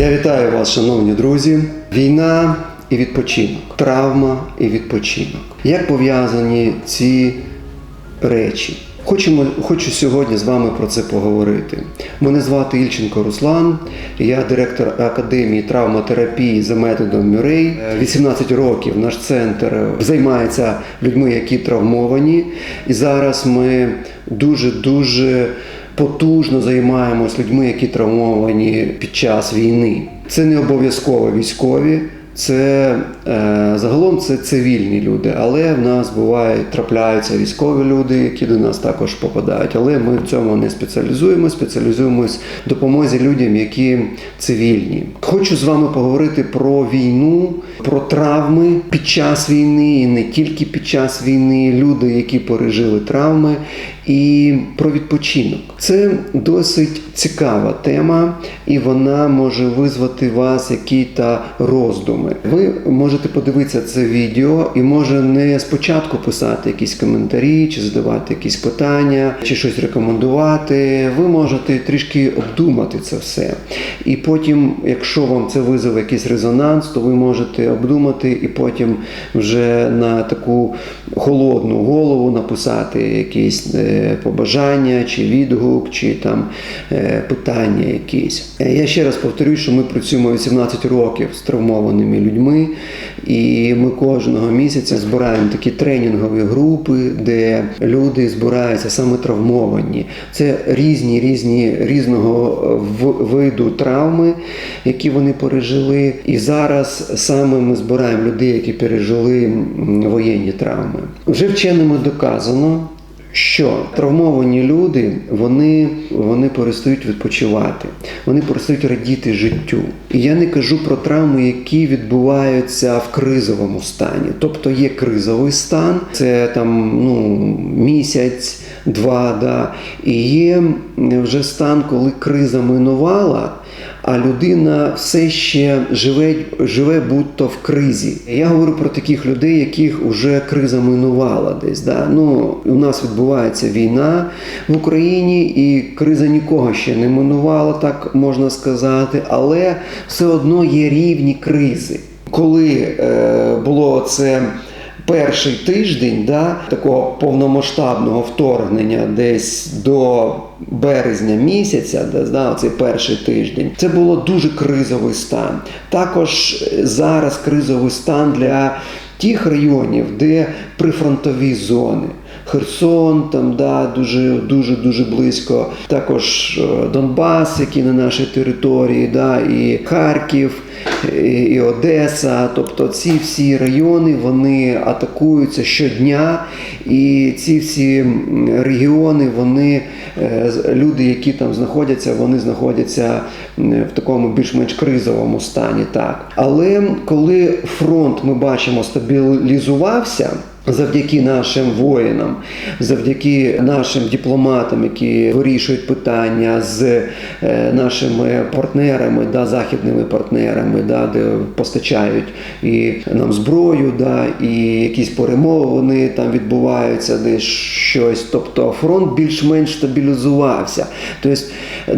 Я вітаю вас, шановні друзі. Війна і відпочинок, травма і відпочинок. Як пов'язані ці речі? Хочемо, хочу сьогодні з вами про це поговорити. Мене звати Ільченко Руслан, я директор Академії травматерапії за методом Мюрей. 18 років наш центр займається людьми, які травмовані. І зараз ми дуже-дуже потужно займаємось людьми, які травмовані під час війни. Це не обов'язково військові. Це загалом це цивільні люди, але в нас бувають трапляються військові люди, які до нас також попадають. Але ми в цьому не спеціалізуємося, спеціалізуємось допомозі людям, які цивільні. Хочу з вами поговорити про війну, про травми під час війни, і не тільки під час війни, люди, які пережили травми, і про відпочинок. Це досить цікава тема, і вона може визвати вас які-то роздуми. Ви можете подивитися це відео і може не спочатку писати якісь коментарі, чи задавати якісь питання, чи щось рекомендувати. Ви можете трішки обдумати це все. І потім, якщо вам це визове якийсь резонанс, то ви можете обдумати і потім вже на таку холодну голову написати якісь е, побажання, чи відгук, чи там е, питання якісь. Е, Я ще раз повторюю, що ми працюємо 18 років з травмованими людьми, і ми кожного місяця збираємо такі тренінгові групи, де люди збираються саме травмовані. Це різні різні різного виду травми, які вони пережили. І зараз саме ми збираємо людей, які пережили воєнні травми. Вже вченими доказано. Що травмовані люди вони, вони перестають відпочивати, вони перестають радіти життю. І я не кажу про травми, які відбуваються в кризовому стані. Тобто є кризовий стан, це там ну, місяць, два, да. і є вже стан, коли криза минувала. А людина все ще живе, живе будто в кризі. Я говорю про таких людей, яких вже криза минувала десь. Да? Ну, у нас відбувається війна в Україні, і криза нікого ще не минувала, так можна сказати, але все одно є рівні кризи. Коли е, було це перший тиждень да, такого повномасштабного вторгнення десь до березня місяця, де, да, цей перший тиждень, це було дуже кризовий стан. Також е, зараз кризовий стан для тих районів, де прифронтові зони. Херсон, там да, дуже дуже дуже близько. Також е, Донбас, який на нашій території, да, і Харків, і, Одеса. Тобто ці всі райони вони атакуються щодня, і ці всі регіони, вони е, люди, які там знаходяться, вони знаходяться в такому більш-менш кризовому стані. Так, але коли фронт ми бачимо стабілізувався. Завдяки нашим воїнам, завдяки нашим дипломатам, які вирішують питання з е, нашими партнерами, да, західними партнерами, да, де постачають і нам зброю, да, і якісь перемовини там відбуваються, десь щось. Тобто фронт більш-менш стабілізувався. Тобто,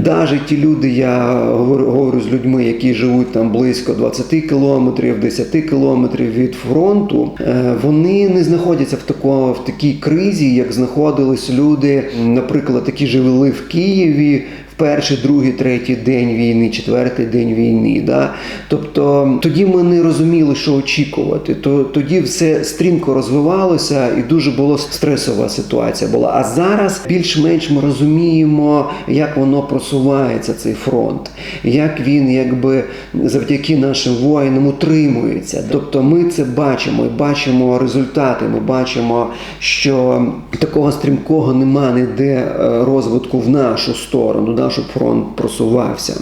навіть ті люди, я говорю, з людьми, які живуть там близько 20 кілометрів, 10 кілометрів від фронту, е, вони не знаходяться в такому в такій кризі, як знаходились люди, наприклад, які жили в Києві. Перший, другий, третій день війни, четвертий день війни. Да? Тобто тоді ми не розуміли, що очікувати. То, тоді все стрімко розвивалося і дуже була стресова ситуація була. А зараз більш-менш ми розуміємо, як воно просувається, цей фронт, як він якби завдяки нашим воїнам утримується. Тобто ми це бачимо і бачимо результати. Ми бачимо, що такого стрімкого нема ніде е, розвитку в нашу сторону, да, щоб фронт просувався.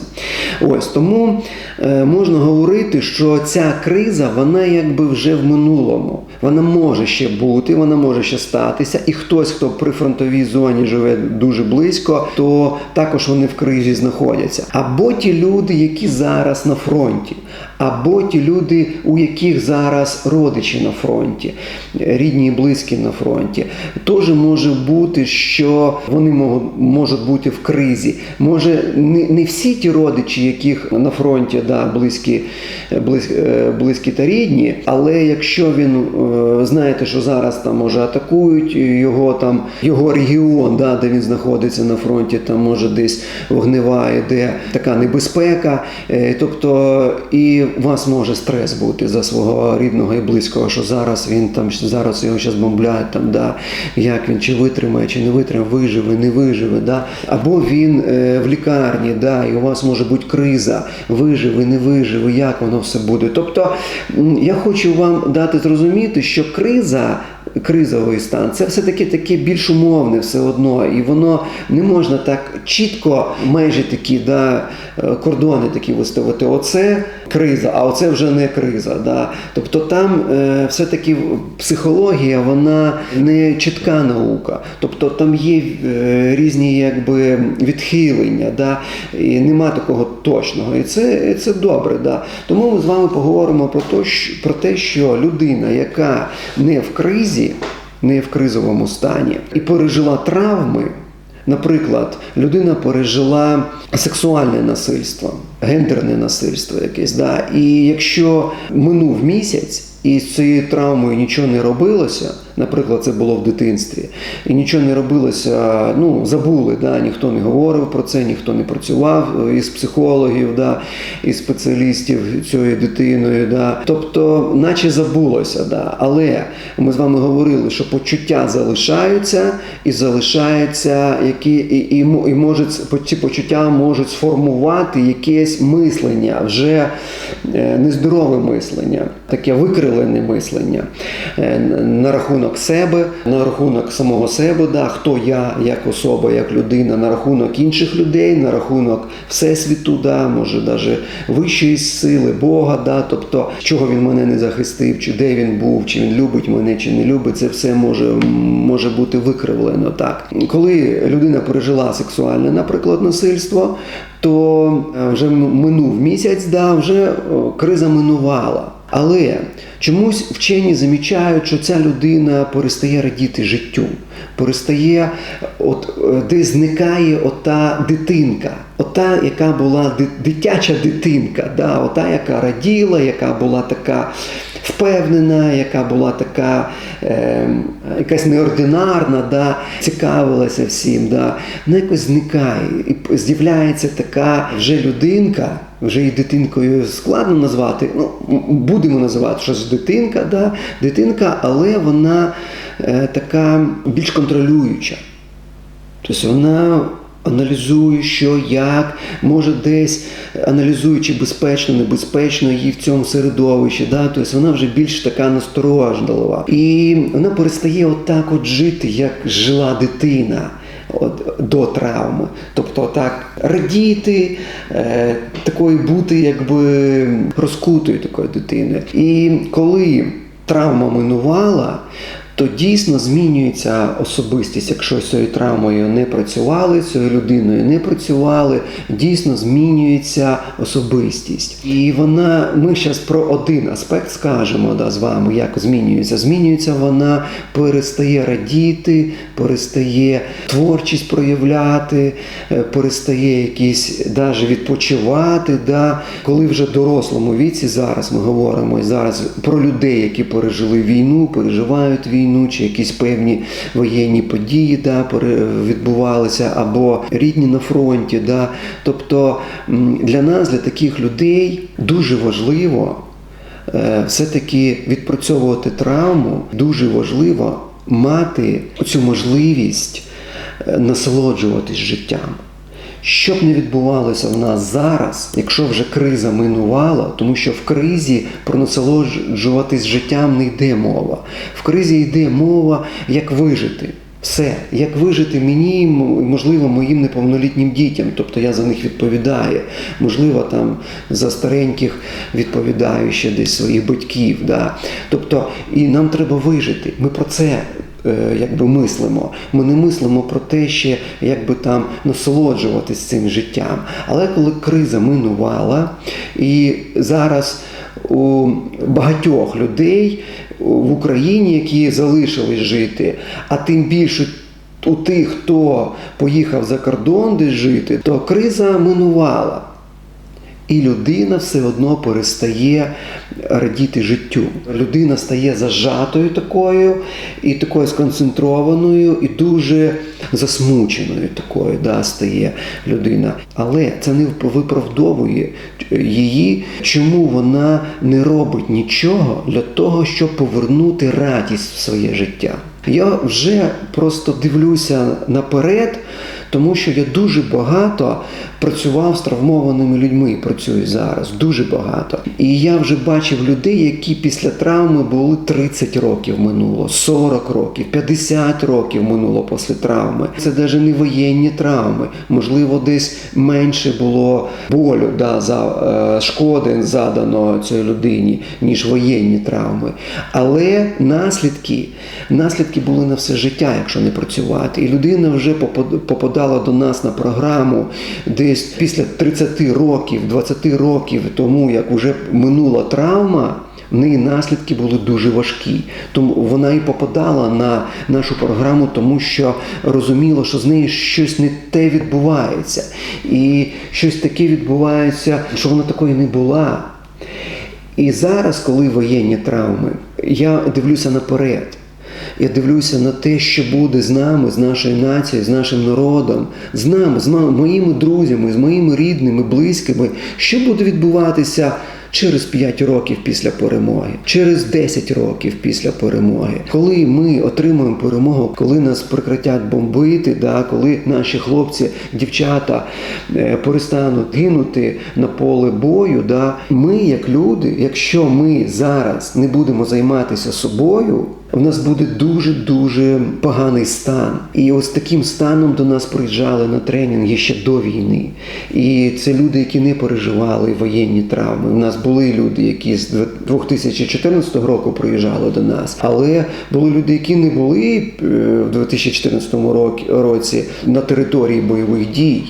Ось тому е, можна говорити, що ця криза вона якби вже в минулому. Вона може ще бути, вона може ще статися, і хтось, хто при фронтовій зоні живе дуже близько, то також вони в кризі знаходяться. Або ті люди, які зараз на фронті, або ті люди, у яких зараз родичі на фронті, рідні і близькі на фронті. Теж може бути, що вони можуть, бути в кризі. Може, не, всі ті родичі, яких на фронті да, близькі, близькі, близькі та рідні, але якщо він е, знаєте, що зараз там може атакують його там його регіон, да, де він знаходиться на фронті, там може десь вогнева йде така небезпека. Е, Тобто і вас може стрес бути за свого рідного і близького, що зараз він там зараз його зараз бомблять, там да як він чи витримає, чи не витримає, виживе, не виживе, да або він е, в лікарні, да, і у вас може бути криза, виживе, не виживе, як воно все буде. Тобто я хочу вам дати зрозуміти, що криза. Кризовий стан це все таки таке більш умовне все одно, і воно не можна так чітко, майже такі да, е, кордони такі виставити. Оце криза, а оце вже не криза. Да. Тобто там е, все-таки психологія, вона не чітка наука. Тобто там є е, різні якби відхилення, да, і нема такого точного. І це, це добре. Да. Тому ми з вами поговоримо про те, що, про те, що людина, яка не в кризі, не в кризовому стані і пережила травми. Наприклад, людина пережила сексуальне насильство, гендерне насильство якесь. Да? І якщо минув місяць і з цією травмою нічого не робилося, наприклад, це було в дитинстві, і нічого не робилося, ну забули, да? ніхто не говорив про це, ніхто не працював із психологів, да? із спеціалістів цією дитиною. Да? Тобто, наче забулося, да? але ми з вами говорили, що почуття залишаються і залишаються, які і, і, і можуть ці почуття можуть сформувати якесь мислення, вже е, нездорове мислення, таке викрилене мислення е, на рахунок себе, на рахунок самого себе, да, хто я як особа, як людина, на рахунок інших людей, на рахунок всесвіту, да, може навіть вищої сили, Бога, да, тобто чого він мене не захистив, чи де він був, чи він любить мене, чи не любить, це все може, може бути викривлено. Так, коли людина пережила сексуальне, наприклад, насильство, то е, вже минув місяць, да, вже криза минувала. Але чомусь вчені замічають, що ця людина перестає радіти життю, перестає, от де зникає ота дитинка, ота, яка була дитяча дитинка, да, ота, яка раділа, яка була така впевнена, яка була така е, якась неординарна, да, цікавилася всім, да, вона якось зникає. І з'являється така вже людинка. Вже і дитинкою складно назвати. Ну, будемо називати щось дитинка, да, дитинка, але вона е, така більш контролююча. Тобто вона аналізує, що, як, може десь аналізуючи безпечно, небезпечно її в цьому середовищі. Да, тобто вона вже більш така насторожлива. І вона перестає отак от жити, як жила дитина. До травми, тобто так радіти, е, такою бути, якби розкутою такою дитиною. І коли травма минувала, то дійсно змінюється особистість. Якщо з цією травмою не працювали, з цією людиною не працювали, дійсно змінюється особистість. І вона, ми зараз про один аспект скажемо да, з вами, як змінюється. Змінюється вона, перестає радіти, перестає творчість проявляти, е, перестає якісь навіть відпочивати. Да. Коли вже в дорослому віці, зараз ми говоримо зараз про людей, які пережили війну, переживають війну війну, чи якісь певні воєнні події да, відбувалися, або рідні на фронті. Да. Тобто для нас, для таких людей, дуже важливо е, все-таки відпрацьовувати травму, дуже важливо мати цю можливість е, насолоджуватись життям. Що б не відбувалося в нас зараз, якщо вже криза минувала, тому що в кризі про насолоджуватись життям не йде мова. В кризі йде мова, як вижити. Все, як вижити мені, можливо, моїм неповнолітнім дітям, тобто я за них відповідаю. Можливо, там за стареньких відповідаю ще десь своїх батьків. Да? Тобто, і нам треба вижити. Ми про це якби мислимо. Ми не мислимо про те, ще якби там насолоджуватись цим життям. Але коли криза минувала, і зараз у багатьох людей в Україні, які залишились жити, а тим більше у тих, хто поїхав за кордон десь жити, то криза минувала. І людина все одно перестає радіти життю. Людина стає зажатою такою, і такою сконцентрованою, і дуже засмученою такою да, стає людина. Але це не виправдовує її, чому вона не робить нічого для того, щоб повернути радість в своє життя. Я вже просто дивлюся наперед. Тому що я дуже багато працював з травмованими людьми, працюю зараз, дуже багато. І я вже бачив людей, які після травми були 30 років минуло, 40 років, 50 років минуло після травми. Це навіть не воєнні травми. Можливо, десь менше було болю да, за е, шкоди задано цій людині, ніж воєнні травми. Але наслідки, наслідки були на все життя, якщо не працювати. І людина вже попад- попадала до нас на програму десь після 30 років, 20 років тому, як вже минула травма. В неї наслідки були дуже важкі. Тому вона і попадала на нашу програму, тому що розуміла, що з нею щось не те відбувається. І щось таке відбувається, що вона такою не була. І зараз, коли воєнні травми, я дивлюся наперед. Я дивлюся на те, що буде з нами, з нашою нацією, з нашим народом, з нами, з моїми друзями, з моїми рідними, близькими, що буде відбуватися через 5 років після перемоги, через 10 років після перемоги. Коли ми отримаємо перемогу, коли нас прекратять бомбити, да, коли наші хлопці, дівчата е, перестануть гинути на поле бою, да, ми, як люди, якщо ми зараз не будемо займатися собою. У нас буде дуже дуже поганий стан, і ось таким станом до нас приїжджали на тренінги ще до війни. І це люди, які не переживали воєнні травми. У нас були люди, які з 2014 року приїжджали до нас, але були люди, які не були е, в 2014 році- році на території бойових дій.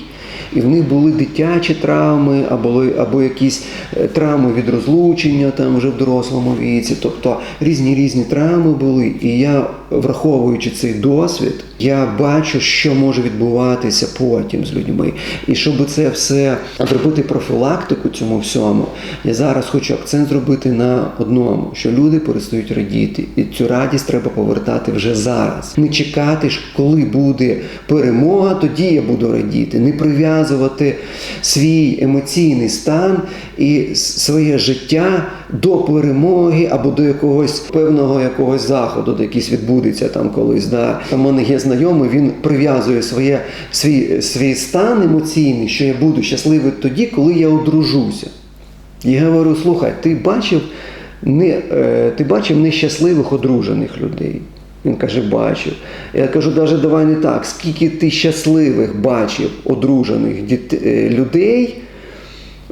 І в них були дитячі травми, або, або якісь е, травми від розлучення там вже в дорослому віці. Тобто різні різні травми були. І я, враховуючи цей досвід, я бачу, що може відбуватися потім з людьми. І щоб це все зробити профілактику цьому всьому, я зараз хочу акцент зробити на одному, що люди перестають радіти, і цю радість треба повертати вже зараз. Не чекати, ж, коли буде перемога, тоді я буду радіти. Не прив'язувати свій емоційний стан і своє життя до перемоги або до якогось певного якогось заходу, де якийсь відбудеться там колись. Да. У мене є знайомий, він прив'язує своє, свій, свій стан емоційний, що я буду щасливий тоді, коли я одружуся. Я говорю, слухай, ти бачив, не, е, ти бачив нещасливих одружених людей? Він каже, бачив. Я кажу, навіть давай не так. Скільки ти щасливих бачив одружених діт- е, людей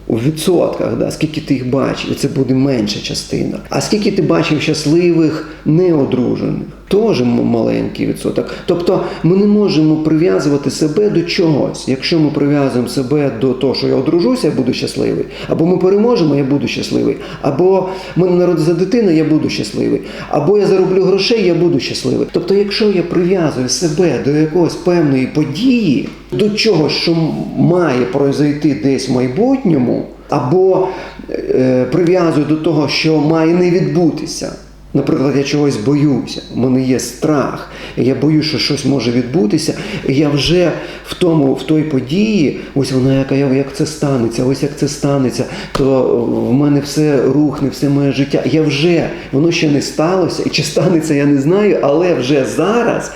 у відсотках, да, скільки ти їх бачив, і це буде менша частина. А скільки ти бачив щасливих неодружених? Теж маленький відсоток. Тобто ми не можемо прив'язувати себе до чогось. Якщо ми прив'язуємо себе до того, що я одружуся, я буду щасливий, або ми переможемо, я буду щасливий, або мене народиться дитина, я буду щасливий, або я зароблю грошей, я буду щасливий. Тобто, якщо я прив'язую себе до якоїсь певної події, до чогось, що має произойти десь в майбутньому, або е, прив'язую до того, що має не відбутися. Наприклад, я чогось боюся, у мене є страх, я боюся, що щось може відбутися, і я вже в тому, в той події, ось вона яка як це станеться, ось як це станеться, то в мене все рухне, все моє життя. Я вже воно ще не сталося, і чи станеться, я не знаю, але вже зараз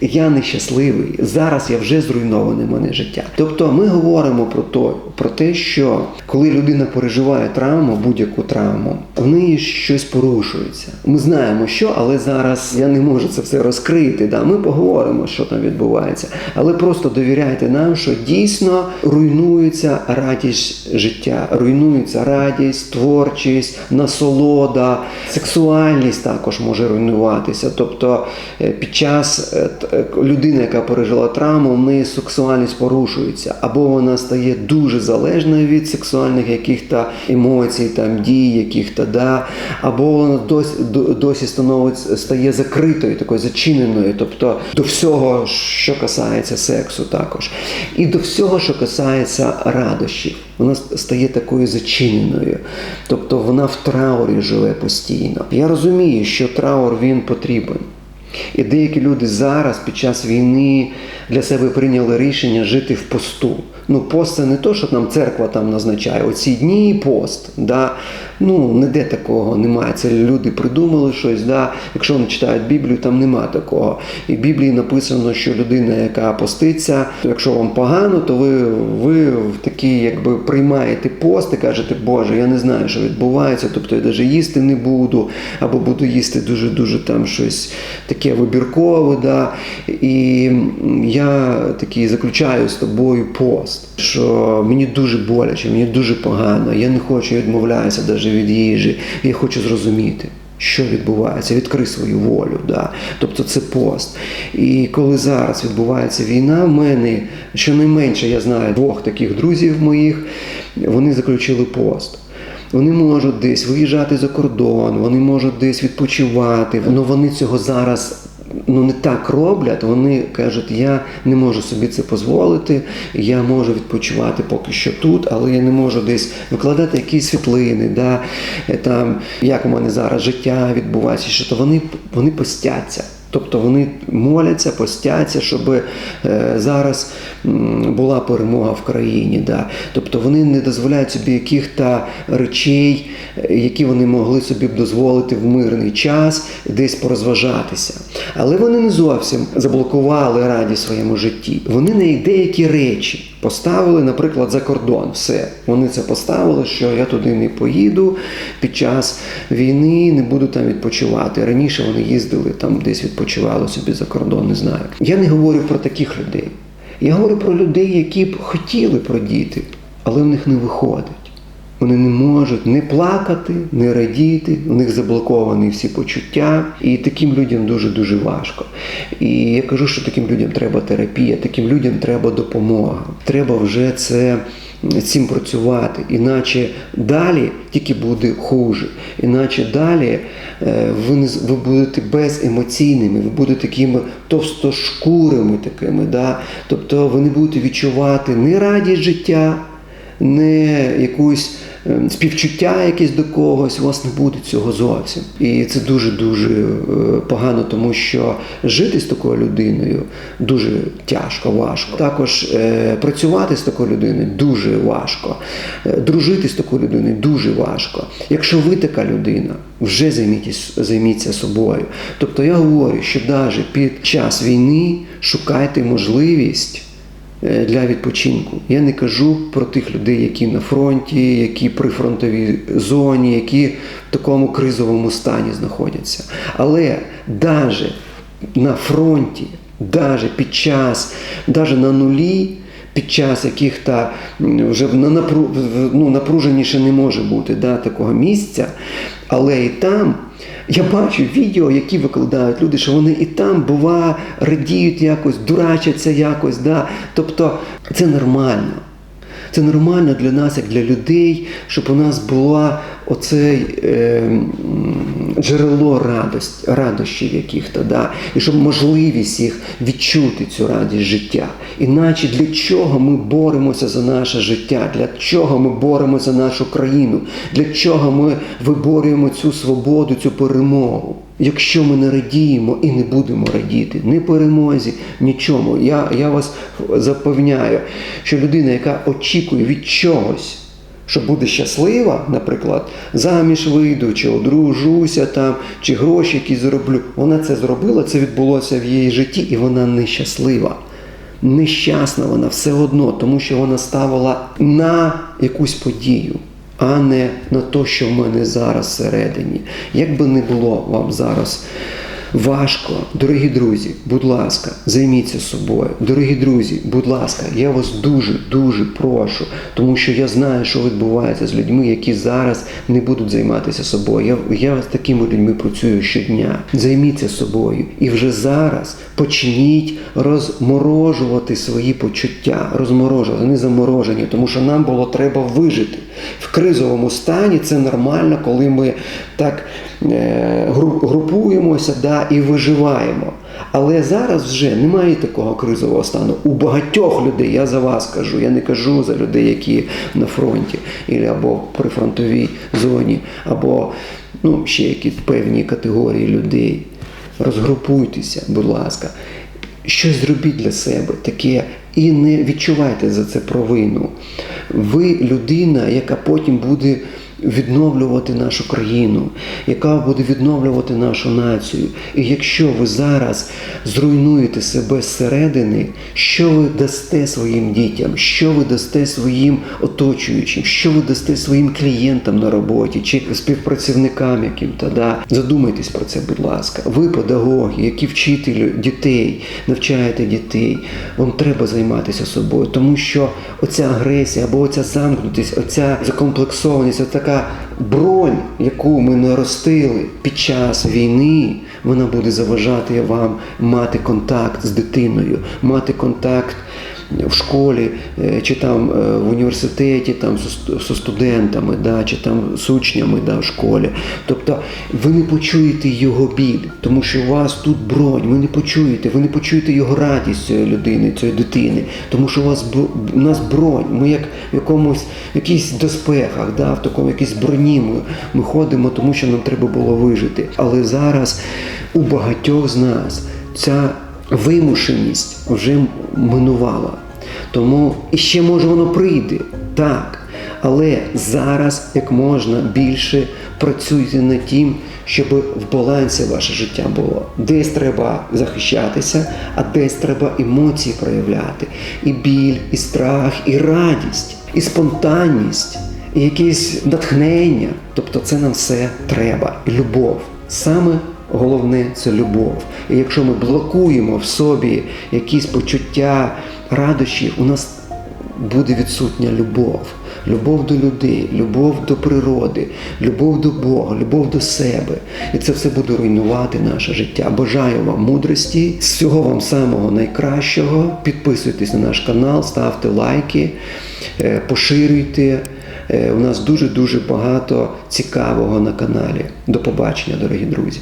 я нещасливий, зараз я вже зруйноване мене життя. Тобто ми говоримо про то, про те, що коли людина переживає травму, будь-яку травму, в неї щось порушується. Ми знаємо, що, але зараз я не можу це все розкрити. Да? Ми поговоримо, що там відбувається. Але просто довіряйте нам, що дійсно руйнується радість життя, руйнується радість, творчість, насолода, сексуальність також може руйнуватися. Тобто е, під час е, людина, яка пережила травму, в неї сексуальність порушується, або вона стає дуже залежною від сексуальних яких-то емоцій, там дій, яких-то да, або вона досі, досі становиться стає закритою, такою зачиненою, тобто до всього, що касається сексу, також, і до всього, що касається радощів. Вона стає такою зачиненою, тобто вона в траурі живе постійно. Я розумію, що траур він потрібен. І деякі люди зараз під час війни для себе прийняли рішення жити в посту. Ну, пост це не то, що нам церква там назначає. Оці дні пост. Да? Ну, ніде такого немає. Це люди придумали щось. Да? Якщо вони читають Біблію, там нема такого. І в Біблії написано, що людина, яка поститься, якщо вам погано, то ви, ви в такий, якби приймаєте пост і кажете, Боже, я не знаю, що відбувається, тобто я навіть їсти не буду, або буду їсти дуже-дуже там щось таке вибіркове. Да? І я такий заключаю з тобою пост, що мені дуже боляче, мені дуже погано, я не хочу, я відмовляюся навіть від їжі, я хочу зрозуміти. Що відбувається, відкрий свою волю, да? тобто це пост. І коли зараз відбувається війна, в мене щонайменше я знаю двох таких друзів моїх, вони заключили пост. Вони можуть десь виїжджати за кордон, вони можуть десь відпочивати, але вони цього зараз ну не так роблять. Вони кажуть, я не можу собі це дозволити, я можу відпочивати поки що тут, але я не можу десь викладати якісь світлини, да, там, як у мене зараз життя відбувається, що то вони, вони постяться. Тобто вони моляться, постяться, щоб е, зараз була перемога в країні. Да. Тобто вони не дозволяють собі яких-то речей, е, які вони могли собі б дозволити в мирний час десь порозважатися. Але вони не зовсім заблокували радість в своєму житті. Вони на деякі речі поставили, наприклад, за кордон. Все. Вони це поставили, що я туди не поїду під час війни, не буду там відпочивати. Раніше вони їздили там десь відпочивали собі за кордон, не знаю. Я не говорю про таких людей. Я говорю про людей, які б хотіли про діти, але в них не виходить. Вони не можуть не плакати, не радіти, у них заблоковані всі почуття, і таким людям дуже дуже важко. І я кажу, що таким людям треба терапія, таким людям треба допомога. Треба вже це цим працювати, іначе далі тільки буде хуже. Іначе далі е, ви не ви будете беземоційними, ви будете такими товстошкурими такими. Да? Тобто ви не будете відчувати ні радість життя не якусь співчуття якесь до когось, у вас не буде цього зовсім. І це дуже-дуже е, погано, тому що жити з такою людиною дуже тяжко, важко. Також е, працювати з такою людиною дуже важко. Е, Дружити з такою людиною дуже важко. Якщо ви така людина, вже займітесь, займіться собою. Тобто я говорю, що навіть під час війни шукайте можливість для відпочинку. Я не кажу про тих людей, які на фронті, які при фронтовій зоні, які в такому кризовому стані знаходяться. Але навіть на фронті, навіть під час, навіть на нулі. Під час яких-то вже на напру, ну, напруженіше не може бути да, такого місця, але і там я бачу відео, які викладають люди, що вони і там бува радіють якось, дурачаться якось. Да? Тобто це нормально. Це нормально для нас, як для людей, щоб у нас було оце е, джерело радості, радощів яких-то, да? і щоб можливість їх відчути цю радість життя. Іначе для чого ми боремося за наше життя? Для чого ми боремося за нашу країну? Для чого ми виборюємо цю свободу, цю перемогу? Якщо ми не радіємо і не будемо радіти, ні перемозі, нічому. Я, я вас запевняю, що людина, яка очікує від чогось що буде щаслива, наприклад, заміж вийду, чи одружуся там, чи гроші якісь зароблю. Вона це зробила, це відбулося в її житті, і вона нещаслива. Нещасна вона все одно, тому що вона ставила на якусь подію, а не на те, що в мене зараз всередині. Як би не було вам зараз важко, дорогі друзі, будь ласка, займіться собою. Дорогі друзі, будь ласка, я вас дуже дуже прошу, тому що я знаю, що відбувається з людьми, які зараз не будуть займатися собою. Я, я з такими людьми працюю щодня. Займіться собою і вже зараз почніть розморожувати свої почуття, розморожувати, не заморожені, тому що нам було треба вижити в кризовому стані. Це нормально, коли ми так е, групуємося да, і виживаємо. Але зараз вже немає такого кризового стану. У багатьох людей, я за вас кажу, я не кажу за людей, які на фронті, або при фронтовій зоні, або ну, ще якісь певні категорії людей. Розгрупуйтеся, будь ласка, щось зробіть для себе таке і не відчувайте за це провину. Ви людина, яка потім буде відновлювати нашу країну, яка буде відновлювати нашу націю. І якщо ви зараз зруйнуєте себе зсередини, що ви дасте своїм дітям, що ви дасте своїм оточуючим, що ви дасте своїм клієнтам на роботі чи співпрацівникам яким-то, да? задумайтесь про це, будь ласка. Ви, педагоги, які вчителі дітей, навчаєте дітей, вам треба займатися собою, тому що оця агресія або оця замкнутість, оця закомплексованість, така бронь, яку ми наростили під час війни, вона буде заважати вам мати контакт з дитиною, мати контакт в школі е, чи там е, в університеті там зі студентами, да, чи там з учнями да, в школі. Тобто ви не почуєте його біль, тому що у вас тут бронь, ви не почуєте, ви не почуєте його радість цієї людини, цієї дитини, тому що у вас у нас бронь, ми як в якомусь в якихось доспехах, да, в такому якійсь броні ми, ми ходимо, тому що нам треба було вижити. Але зараз у багатьох з нас ця вимушеність вже минувала. Тому ще може воно прийде, так. Але зараз як можна більше працюйте над тим, щоб в балансі ваше життя було. Десь треба захищатися, а десь треба емоції проявляти. І біль, і страх, і радість, і спонтанність, і якесь натхнення. Тобто це нам все треба. І любов. Саме Головне це любов. І якщо ми блокуємо в собі якісь почуття радощів, у нас буде відсутня любов. Любов до людей, любов до природи, любов до Бога, любов до себе. І це все буде руйнувати наше життя. Бажаю вам мудрості, всього вам самого найкращого. Підписуйтесь на наш канал, ставте лайки, е, поширюйте. Е, У нас дуже дуже багато цікавого на каналі. До побачення, дорогі друзі.